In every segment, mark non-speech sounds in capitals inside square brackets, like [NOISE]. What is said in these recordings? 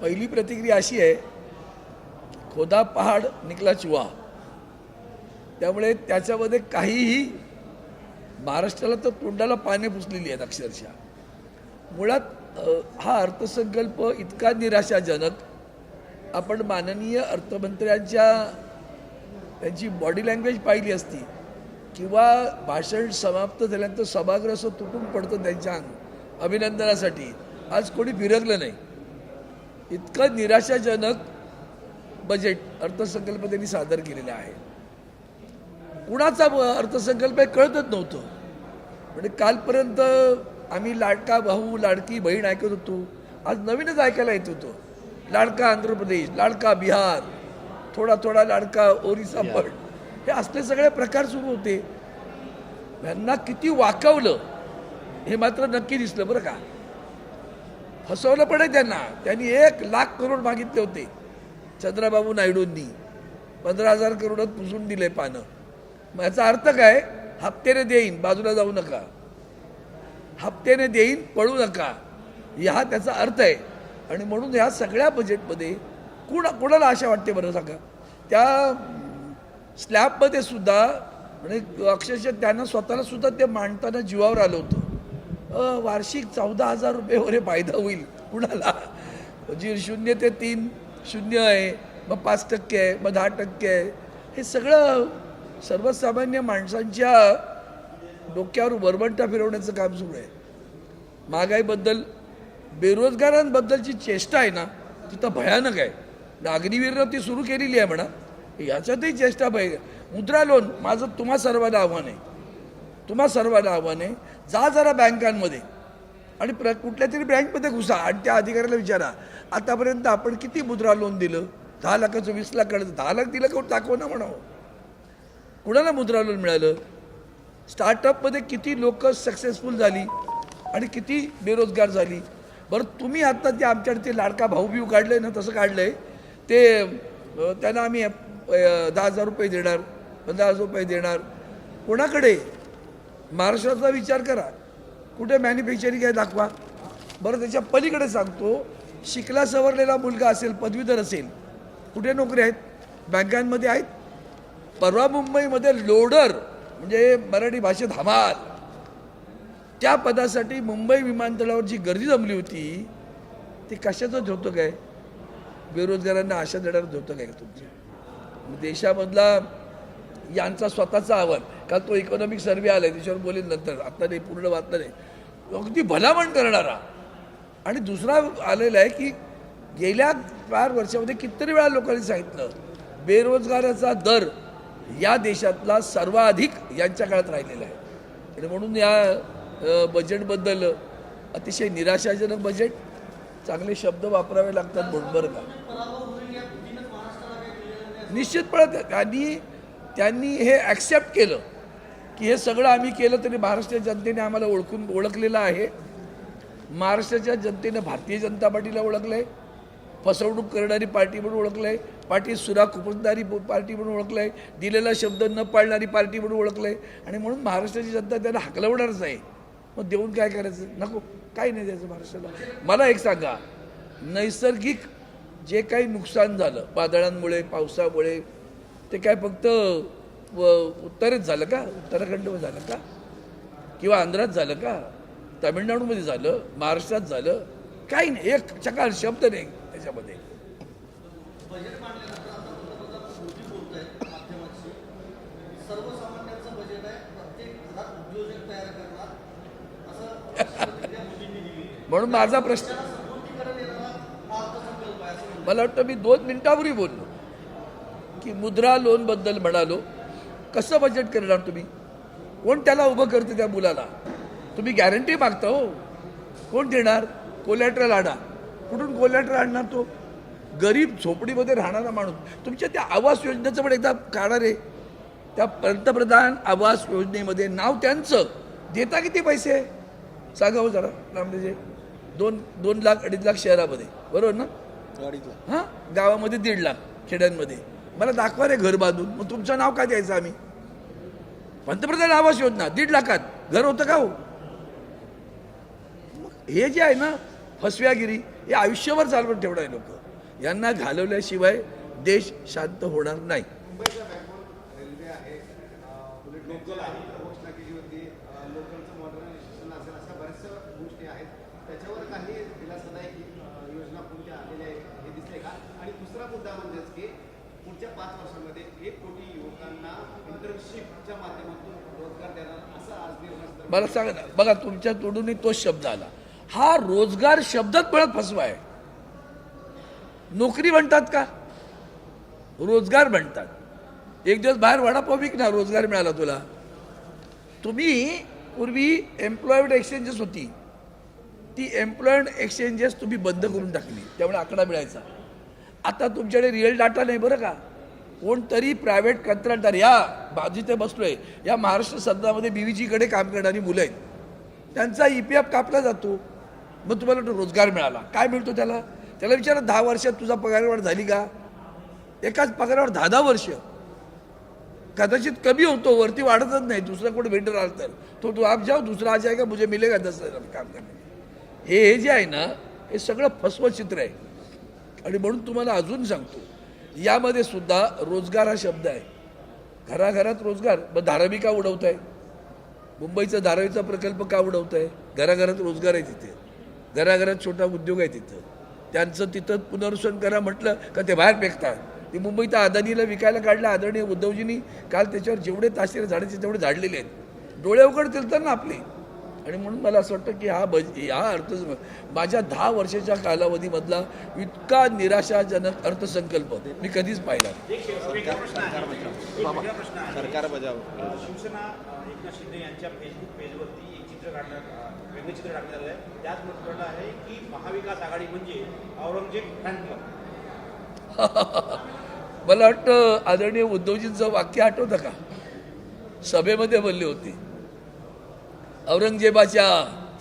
पहिली प्रतिक्रिया अशी आहे खोदा पहाड निकला चुवा त्यामुळे त्याच्यामध्ये काहीही महाराष्ट्राला तर तोंडाला पाने पुसलेली आहेत अक्षरशः. मुळात हा अर्थसंकल्प इतका निराशाजनक आपण माननीय अर्थमंत्र्यांच्या त्यांची बॉडी लँग्वेज पाहिली असती किंवा भाषण समाप्त झाल्यानंतर सभागृह असं तुटून पडतं त्यांच्या अंग अभिनंदनासाठी. आज कोणी फिरकलं नाही. इतकं निराशाजनक बजेट अर्थसंकल्प त्यांनी सादर केलेला आहे. कुणाचा अर्थसंकल्प कळतच नव्हतं. म्हणजे कालपर्यंत आम्ही लाडका भाऊ लाडकी बहीण ऐकत होतो. आज नवीनच ऐकायला येत होतो. लाडका आंध्र प्रदेश लाडका बिहार थोडा थोडा लाडका ओरिसा पण हे असले सगळे प्रकार सुरू होते. यांना किती वाकवलं हे मात्र नक्की दिसलं बरं का. फसवलं पण आहे त्यांना. त्यांनी एक लाख करोड मागितले होते. चंद्राबाबू नायडूंनी. पंधरा हजार करोडात पुसून दिले पानं. मग याचा अर्थ काय? हप्त्याने देईन बाजूला जाऊ नका. हप्त्याने देईन पळू नका. हा त्याचा अर्थ आहे. आणि म्हणून ह्या सगळ्या बजेटमध्ये कुणा कुणाला आशा वाटते बरं सांगा? त्या स्लॅबमध्ये सुद्धा म्हणजे अक्षरशः त्यांना स्वतःला सुद्धा ते मांडताना जीवावर आलं होतं. वार्षिक चौदा हजार रुपये वगैरे फायदा होईल. कुणाला? जी शून्य ते तीन शून्य आहे मग पाच टक्के आहे मग दहा टक्के आहे. हे सगळं सर्वसामान्य माणसांच्या डोक्यावर वरवंटा फिरवण्याचं काम सुरू आहे. महागाईबद्दल बेरोजगारांबद्दलची चेष्टा आहे ना ती तर भयानक आहे. अग्निवीरनं ती सुरू केलेली आहे म्हणा. याच्यातही चेष्टा भय मुद्रा लोन माझं तुम्हा सर्वांना आव्हान आहे. तुम्हा सर्वांना आव्हान आहे जा जरा बँकांमध्ये. आणि प्र कुठल्या तरी बँकमध्ये घुसा आणि त्या अधिकाऱ्याला विचारा आतापर्यंत आपण किती मुद्रा लोन दिलं? दहा लाखाचं वीस लाख काढलं दहा लाख दिलं का दाखव ना म्हणावं? कुणाला मुद्रा लोन मिळालं? स्टार्टअपमध्ये किती लोक सक्सेसफुल झाली आणि किती बेरोजगार झाली? बरं तुम्ही आत्ता ते आमच्याकडे ते लाडका भाऊ बिऊ आहे ना तसं काढलंय. ते त्यांना आम्ही दहा हजार रुपये देणार पंधरा हजार रुपये देणार. कोणाकडे? महाराष्ट्राचा विचार करा. कुठे मॅन्युफॅक्चरिंग आहे दाखवा. बरं त्याच्या पलीकडे सांगतो शिकला सवरलेला मुलगा असेल पदवीधर असेल कुठे नोकरी आहेत? बँकांमध्ये आहेत. परवा मुंबईमध्ये लोडर म्हणजे मराठी भाषेत हमाल. त्या पदासाठी मुंबई विमानतळावर जी गर्दी जमली होती ती कशाचं होतं काय बेरोजगारांना आशा देणारच होतं काय तुमची? देशामधला यांचा स्वतःचा अहवाल काल तो इकॉनॉमिक आला आहे त्याच्यावर बोलेल नंतर. आता नाही पूर्ण वाचलं नाही. अगदी भलामण करणारा. आणि दुसरा आलेला आहे की गेल्या चार वर्षामध्ये कितीतरी वेळा लोकांनी सांगितलं बेरोजगाराचा दर या देशातला सर्वाधिक यांच्या काळात राहिलेला आहे. आणि म्हणून या बजेटबद्दल अतिशय निराशाजनक बजेट चांगले शब्द वापरावे लागतात म्हणून बरं का. निश्चितपणे. त्यांनी त्यांनी हे ॲक्सेप्ट केलं की हे सगळं आम्ही केलं तरी महाराष्ट्राच्या जनतेने आम्हाला ओळखून ओळखलेलं आहे. महाराष्ट्राच्या जनतेनं भारतीय जनता पार्टीला ओळखलं आहे फसवणूक करणारी पार्टी म्हणून ओळखलं आहे पार्टी सुरा खुपसणारी पार्टी म्हणून ओळखलं आहे दिलेला शब्द न पाळणारी पार्टी म्हणून ओळखलं आहे आणि म्हणून महाराष्ट्राची जनता त्यांना हकलवणारच आहे. मग देऊन काय करायचं? नको काही नाही द्यायचं महाराष्ट्राला. मला एक सांगा नैसर्गिक जे काही नुकसान झालं वादळांमुळे पावसामुळे ते काय फक्त व उत्तरेत झालं का? उत्तराखंडमध्ये झालं का? किंवा आंध्रात झालं का? तामिळनाडूमध्ये झालं महाराष्ट्रात झालं? काही नाही एक चकार शब्द नाही त्याच्यामध्ये. म्हणून माझा प्रश्न मला वाटतं मी दोन मिनिटापूर्वी बोललो. की मुद्रा लोनबद्दल म्हणालो. कसं बजेट करणार तुम्ही? कोण त्याला उभं करते त्या मुलाला? तुम्ही गॅरंटी मागता हो. कोण देणार? कोलॅट्रल आणा. कुठून कोलॅट्रल आणणार तो? गरीब झोपडीमध्ये राहणारा माणूस. तुमच्या त्या आवास योजनेचं पण एकदा काढा रे. त्या पंतप्रधान आवास योजनेमध्ये नाव त्यांचं. देता किती पैसे? सांगा हो जरा रामदेजे दोन दोन लाख अडीच लाख शहरामध्ये. बरोबर ना? हां? गावामध्ये दीड लाख खेड्यांमध्ये. मला दाखवा रे घर बांधून. मग तुमचं नाव काय द्यायचं आम्ही? पंतप्रधान आवास योजना दीड लाखात. घर होतं का हो? हे जे आहे ना फसव्यागिरी हे आयुष्यभर चालवून ठेवणार आहे लोक. यांना घालवल्याशिवाय देश शांत होणार नाही मुंबईचा बॅकबोन रेल्वे आहे लोकल आहे घोषणा केली होती अं, लोकलचं मॉडर्नायझेशन असेल अशा बऱ्याचशा गोष्टी आहेत त्याच्यावर काही दिलासादायक अं, योजना कोणत्या आलेल्या आहेत हे दिसले का आणि दुसरा मुद्दा म्हणजेच की पुढच्या पाच वर्षामध्ये एक कोटी युवकांना इंटर्नशिपच्या माध्यमातून रोजगार देणार असा आज निर्णय मला सांगा ना बघा तुमच्या तोडूनही तोच शब्द आला. हा रोजगार शब्दच पळत फसवा आहे. नोकरी म्हणतात का? रोजगार म्हणतात. एक दिवस बाहेर वडापाव विक ना रोजगार मिळाला तुला. तुम्ही पूर्वी एम्प्लॉयड एक्सचेंजेस होती. ती एम्प्लॉयड एक्सचेंजेस तुम्ही बंद करून टाकली. त्यामुळे आकडा मिळायचा. आता तुमच्याकडे रिअल डाटा नाही बरं का? कोणतरी प्रायव्हेट कंत्राटदार या बा- बसलो बसलोय. या महाराष्ट्र सदनामध्ये बीवीजीकडे काम करणारी मुलं आहेत. त्यांचा ई पी एफ कापला जातो. मग तुम्हाला तो रोजगार मिळाला. काय मिळतो त्याला? त्याला विचारा दहा वर्षात तुझा पगारवाढ झाली का? एकाच पगारावर दहा दहा वर्ष. कदाचित कमी होतो वरती वाढतच नाही. दुसरा कोणी वेंडर आला तर. तो तू आप जाओ दुसरा असे आहे का? मुझे मिलेगा दस हजार काम करणे हे हे जे आहे ना हे सगळं फसवं चित्र आहे. आणि म्हणून तुम्हाला अजून सांगतो यामध्ये सुद्धा रोजगार हा शब्द आहे. घराघरात रोजगार. मग धारावी का उडवत आहे मुंबईचा धारावीचा प्रकल्प का उडवत आहे घराघरात रोजगार आहे तिथे. घराघरात छोटा उद्योग आहे तिथं. त्यांचं तिथं पुनर्वसन करा म्हटलं का ते बाहेर फेकतात. ते मुंबईत अदानीला विकायला काढलं. आदरणीय उद्धवजींनी काल त्याच्यावर जेवढे ताशेरे झाडायचे तेवढे झाडलेले आहेत. डोळे उघडतील तर ना आपले. आणि म्हणून मला असं वाटतं की हा बज हा अर्थ माझ्या दहा वर्षाच्या कालावधीमधला इतका निराशाजनक अर्थसंकल्प मी कधीच पाहिला सरकार बजाव अ, शिवसेना अ, एकनाथ शिंदे यांच्या फेसबुक पेजवरती एक चित्र वेगळं आहे. त्यात म्हटलं आहे की महाविकास आघाडी म्हणजे औरंगजेब फॅन क्लब [LAUGHS] मला वाटतं आदरणीय उद्धवजींचं वाक्य आठवतं का? सभेमध्ये बोलले होते. औरंगजेबाच्या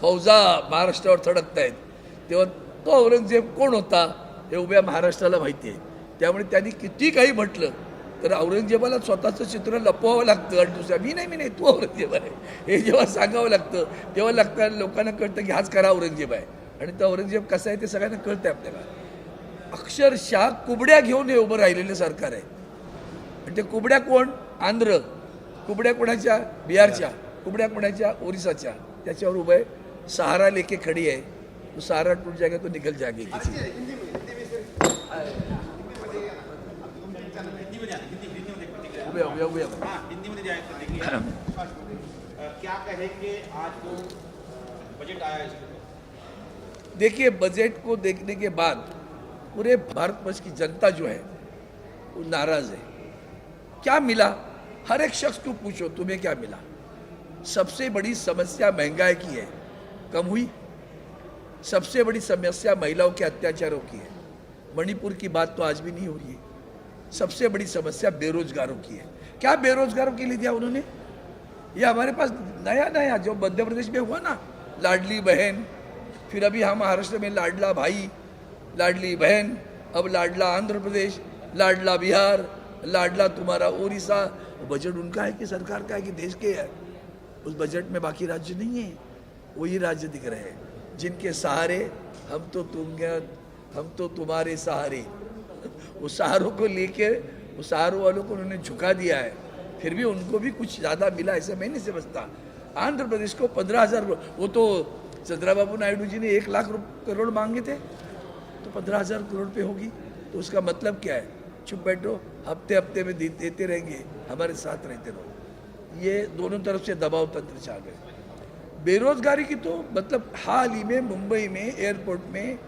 फौजा महाराष्ट्रावर थडकत आहेत तेव्हा तो औरंगजेब कोण होता हे उभ्या महाराष्ट्राला माहिती आहे. त्यामुळे त्यांनी किती काही म्हटलं तर औरंगजेबाला स्वतःचं चित्र लपवावं लागतं आणि दुसऱ्या मी नाही मी नाही तू औरंगजेब आहे. हे जेव्हा सांगावं लागतं तेव्हा लागतं लोकांना कळतं की हाच खरा औरंगजेब आहे. आणि तो औरंगजेब कसा आहे ते सगळ्यांना कळतंय आपल्याला. अक्षरशः कुबड्या घेऊन हे उभं राहिलेलं सरकार आहे. आणि ते कुबड्या कोण? आंध्र. कुबड्या कोणाच्या? बिहारच्या. कुबड्या कोणाच्या ओरिसाच्या त्याच्यावर उभं आहे. सहारा लेके खडी आहे. तो सहारा टूट जाएगा तो निकल जाएगी किसी उभे उभे उभे. हाँ आज जो बजट आया देखिए बजट को देखने के बाद पूरे भारतवर्ष की जनता जो है वो नाराज़ है। क्या मिला? हर एक शख्स को पूछो तुम्हें क्या मिला? सबसे बड़ी समस्या महँगाई की है, कम हुई। सबसे बड़ी समस्या महिलाओं के अत्याचारों की है। मणिपुर की बात तो आज भी नहीं हो रही है। सबसे बड़ी समस्या बेरोजगारों की है। क्या बेरोजगारों के लिए दिया उन्होंने? ये हमारे पास नया नया, जो मध्य प्रदेश में हुआ ना, लाडली बहन, फिर अभी हम महाराष्ट्र में लाडला भाई, लाडली बहन, अब लाडला आंध्र प्रदेश, लाडला बिहार, लाडला तुम्हारा उड़ीसा बजट उनका है कि सरकार का है कि देश के है? उस बजट में बाकी राज्य नहीं है। वही राज्य दिख रहे हैं। जिनके सहारे हम तो तुम हम तो तुम्हारे सहारे। [LAUGHS] वो सहारों को लेके, वो सहारों वालों को उन्होंने झुका दिया है। फिर भी उनको भी कुछ ज़्यादा मिला, ऐसा मैं नहीं समझता। आंध्र प्रदेश को पंद्रह हज़ार वो तो चंद्राबाबू नायडू जी ने एक लाख करोड़ मांगे थे। तो पंद्रह हज़ार करोड़ पे होगी। तो उसका मतलब क्या है? चुप बैठो हफ़्ते हफ़्ते में देते रहेंगे। हमारे साथ रहते रहो। ये दोनों तरफ़ से दबाव तंत्र चालू है बेरोजगारी की तो मतलब हाल ही में मुंबई में एयरपोर्ट में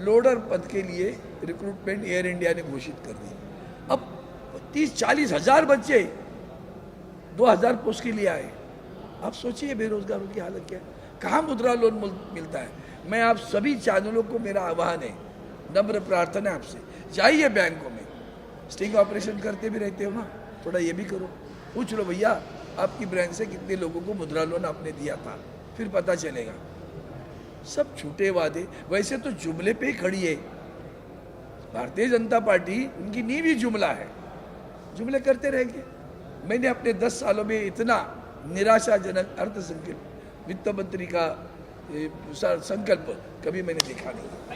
लोडर पद के लिए रिक्रूटमेंट एयर इंडिया ने घोषित कर दी। अब तीस चालीस हज़ार बच्चे दो हज़ार पोस्ट के लिए आए। आप सोचिए बेरोजगारों की हालत क्या है। कहाँ मुद्रा लोन मिलता है? मैं आप सभी चैनलों को मेरा आह्वान है, नम्र प्रार्थना आपसे। जाइए बैंकों में। स्टिंग ऑपरेशन करते भी रहते हो ना? थोड़ा ये भी करो। पूछ लो भैया आपकी ब्रांच से कितने लोगों को मुद्रा लोन आपने दिया था? फिर पता चलेगा। सब झूठे वादे। वैसे तो जुमले पे खड़ी है। भारतीय जनता पार्टी, उनकी नींव ही जुमला है। जुमले करते रहेंगे। मैंने अपने दस सालों में इतना निराशाजनक अर्थसंकल्प, वित्त मंत्री का संकल्प कभी मैंने देखा नहीं।